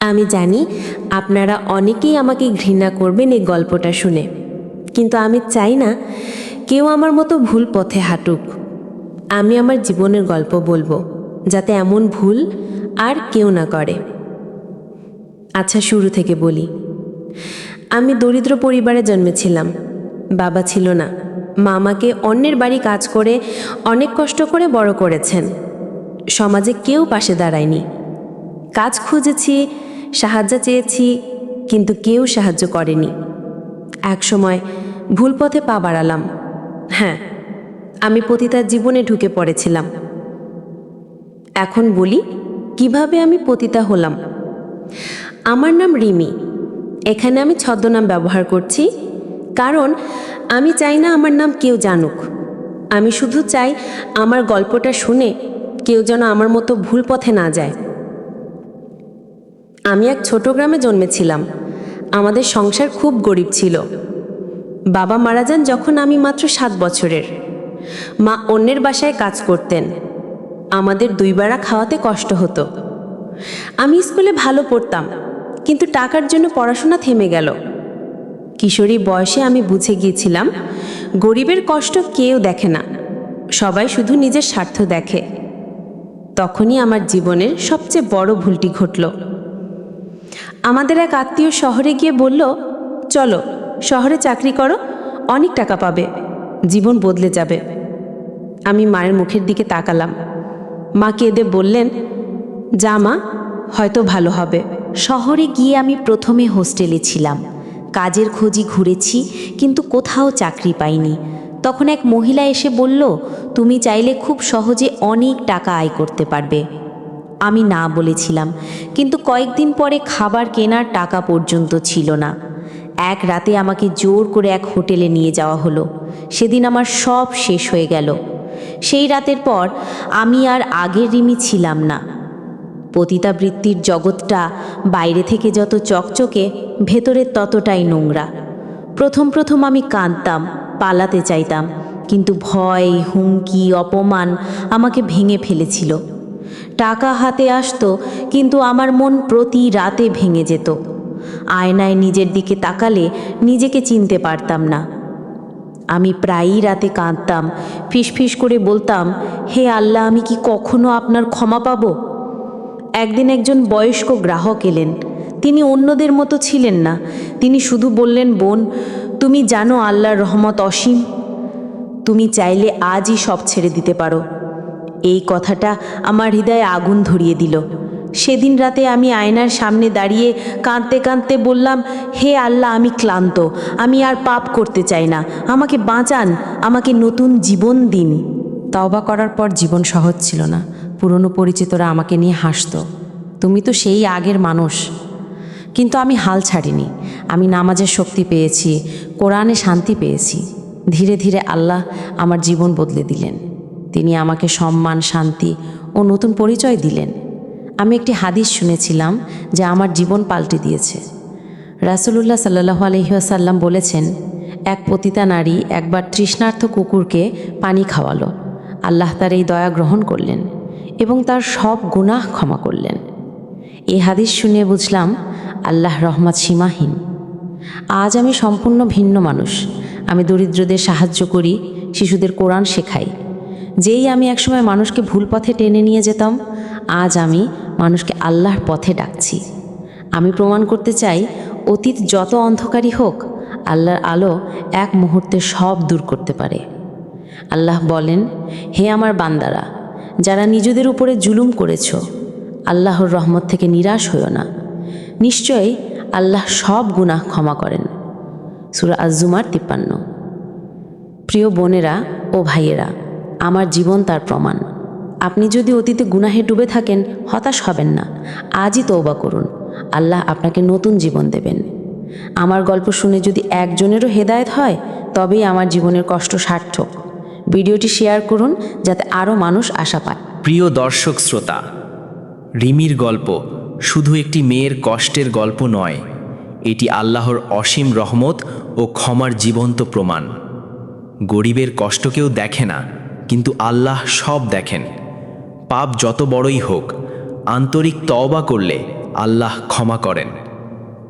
আমি জানি আপনারা অনেকেই আমাকে ঘৃণা করবেন এই গল্পটা শুনে। কিন্তু আমি চাই না কেউ আমার মতো ভুল পথে হাঁটুক। আমি আমার জীবনের গল্প বলব, যাতে এমন ভুল আর কেউ না করে। আচ্ছা শুরু থেকে বলি। আমি দরিদ্র পরিবারে জন্মেছিলাম। বাবা ছিল না। মা আমাকে অন্যের বাড়ি কাজ করে অনেক কষ্ট করে বড় করেছেন। সমাজে কেউ পাশে দাঁড়ায়নি। কাজ খুঁজেছি সাহায্য চেয়েছি, কিন্তু কেউ সাহায্য করেনি। একসময় ভুল পথে পা বাড়ালাম। হ্যাঁ আমি পতিতার জীবনে ঢুকে পড়েছিলাম। এখন বলি, কীভাবে আমি পতিতা হলাম? আমার নাম রিমি। এখানে আমি ছদ্মনাম ব্যবহার করছি, কারণ আমি চাই না আমার নাম কেউ জানুক। আমি শুধু চাই আমার গল্পটা শুনে কেউ যেন আমার মতো ভুল পথে না যায়। আমি এক ছোট গ্রামে জন্মেছিলাম। আমাদের সংসার খুব গরিব ছিল। বাবা মারা যান যখন আমি মাত্র সাত বছরের। মা অন্যের বাসায় কাজ করতেন। আমাদের দুই বেড়া খাওয়াতে কষ্ট হতো। আমি স্কুলে ভালো পড়তাম, কিন্তু টাকার জন্য পড়াশোনা থেমে গেল। কিশোরী বয়সে আমি বুঝে গিয়েছিলাম, গরিবের কষ্ট কেউ দেখে না, সবাই শুধু নিজের স্বার্থ দেখে। তখনই আমার জীবনের সবচেয়ে বড় ভুলটি ঘটল। আমাদের এক আত্মীয় শহরে গিয়ে বলল, চলো, শহরে চাকরি করো, অনেক টাকা পাবে, জীবন বদলে যাবে। আমি মায়ের মুখের দিকে তাকালাম। মা কেঁদে বললেন, যা মা, হয়তো ভালো হবে। শহরে গিয়ে আমি প্রথমে হোস্টেলে ছিলাম। কাজের খোঁজি ঘুরেছি, কিন্তু কোথাও চাকরি পাইনি। তখন এক মহিলা এসে বলল, তুমি চাইলে খুব সহজে অনেক টাকা আয় করতে পারবে। আমি না বলেছিলাম। কিন্তু কয়েকদিন পরে খাবার কেনার টাকা পর্যন্ত ছিল না। এক রাতে আমাকে জোর করে এক হোটেলে নিয়ে যাওয়া হলো। সেদিন আমার সব শেষ হয়ে গেল। সেই রাতের পর আমি আর আগের রিমি ছিলাম না। পতিতাবৃত্তির জগৎটা বাইরে থেকে যত চকচকে ভেতরের ততটাই নোংরা। প্রথম প্রথম আমি কাঁদতাম, পালাতে চাইতাম, কিন্তু ভয়, হুমকি, অপমান আমাকে ভেঙে ফেলেছিল। টাকা হাতে আসতো, কিন্তু আমার মন প্রতি রাতে ভেঙে যেত। আয়নায় নিজের দিকে তাকালে নিজেকে চিনতে পারতাম না। আমি প্রায়ই রাতে কাঁদতাম, ফিসফিস করে বলতাম, হে আল্লাহ, আমি কি কখনো আপনার ক্ষমা পাবো? একদিন একজন বয়স্ক গ্রাহক এলেন। তিনি অন্যদের মতো ছিলেন না। তিনি শুধু বললেন, বোন, তুমি জানো আল্লাহর রহমত অসীম। তুমি চাইলে আজই সব ছেড়ে দিতে পারো। এই কথাটা আমার হৃদয়ে আগুন ধরিয়ে দিল। সেদিন রাতে আমি আয়নার সামনে দাঁড়িয়ে কাঁদতে কাঁদতে বললাম, হে আল্লাহ, আমি ক্লান্ত। আমি আর পাপ করতে চাই না। আমাকে বাঁচান। আমাকে নতুন জীবন দিন। তওবা করার পর জীবন সহজ ছিল না। পুরনো পরিচিতরা আমাকে নিয়ে হাসতো। তুমি তো সেই আগের মানুষ। কিন্তু আমি হাল ছাড়িনি। আমি নামাজের শক্তি পেয়েছি, কোরআনে শান্তি পেয়েছি। ধীরে ধীরে আল্লাহ আমার জীবন বদলে দিলেন। তিনি আমাকে সম্মান, শান্তি ও নতুন পরিচয় দিলেন। আমি একটি হাদিস শুনেছিলাম যে আমার জীবন পাল্টে দিয়েছে। রাসুলুল্লাহ সাল্লাহ আলহিহাসাল্লাম বলেছেন, এক পতিতা নারী একবার তৃষ্ণার্থ কুকুরকে পানি খাওয়ালো। আল্লাহ তার এই দয়া গ্রহণ করলেন এবং তার সব গুনাহ ক্ষমা করলেন। এই হাদিস শুনে বুঝলাম, আল্লাহ রহমত সীমাহীন। আজ আমি সম্পূর্ণ ভিন্ন মানুষ। আমি দরিদ্রদের সাহায্য করি, শিশুদের কোরআন শেখাই। যেই আমি একসময় মানুষকে ভুল পথে টেনে নিয়ে যেতাম, আজ আমি মানুষকে আল্লাহর পথে ডাকছি। আমি প্রমাণ করতে চাই, অতীত যত অন্ধকারই হোক, আল্লাহর আলো এক মুহূর্তে সব দূর করতে পারে। আল্লাহ বলেন, হে আমার বান্দারা, যারা নিজেদের উপরে জুলুম করেছ, আল্লাহর রহমত থেকে নিরাশ হইও না। নিশ্চয়ই আল্লাহ সব গুনাহ ক্ষমা করেন। সুরা আজুমার তিপ্পান্ন। প্রিয় বোনেরা ও ভাইয়েরা আমার জীবন তার প্রমাণ। আপনি যদি অতীতে গুনাহে ডুবে থাকেন, হতাশ হবেন না। আজই তৌবা করুন। আল্লাহ আপনাকে নতুন জীবন দেবেন। আমার গল্প শুনে যদি একজনেরও হেদায়েত হয়, তবেই আমার জীবনের কষ্ট সার্থক। ভিডিওটি শেয়ার করুন, যাতে আরও মানুষ আশা পায়। প্রিয় দর্শক শ্রোতা, রিমির গল্প শুধু একটি মেয়ের কষ্টের গল্প নয়, এটি আল্লাহর অসীম রহমত ও ক্ষমার জীবন্ত প্রমাণ। গরিবের কষ্ট কেউ দেখে না কিন্তু আল্লাহ সব দেখেন। পাপ যত বড়ই হোক, আন্তরিক তওবা করলে আল্লাহ ক্ষমা করেন।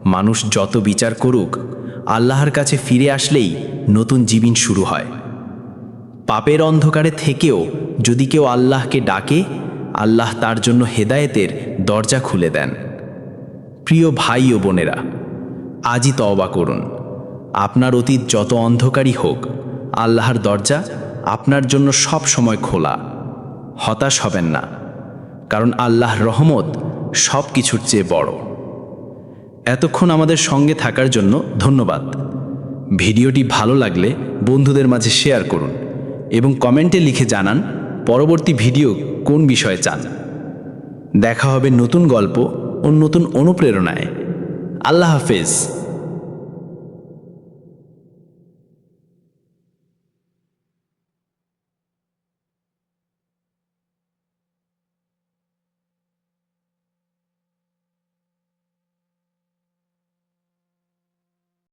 মানুষ যত বিচার করুক, আল্লাহর কাছে ফিরে আসলেই নতুন জীবন শুরু হয়। পাপের অন্ধকারে থেকেও যদি কেউ আল্লাহকে ডাকে, আল্লাহ তার জন্য হেদায়েতের দরজা খুলে দেন। প্রিয় ভাই ও বোনেরা, আজই তওবা করুন। আপনার অতীত যত অন্ধকারই হোক, আল্লাহর দরজা আপনার জন্য সব সময় খোলা। হতাশ হবেন না, কারণ আল্লাহ রহমত সব কিছুর চেয়ে বড়। এতক্ষণ আমাদের সঙ্গে থাকার জন্য ধন্যবাদ। ভিডিওটি ভালো লাগলে বন্ধুদের মাঝে শেয়ার করুন এবং কমেন্টে লিখে জানান পরবর্তী ভিডিও কোন বিষয়ে চান। দেখা হবে নতুন গল্প ও নতুন অনুপ্রেরণায়। আল্লাহ হাফেজ।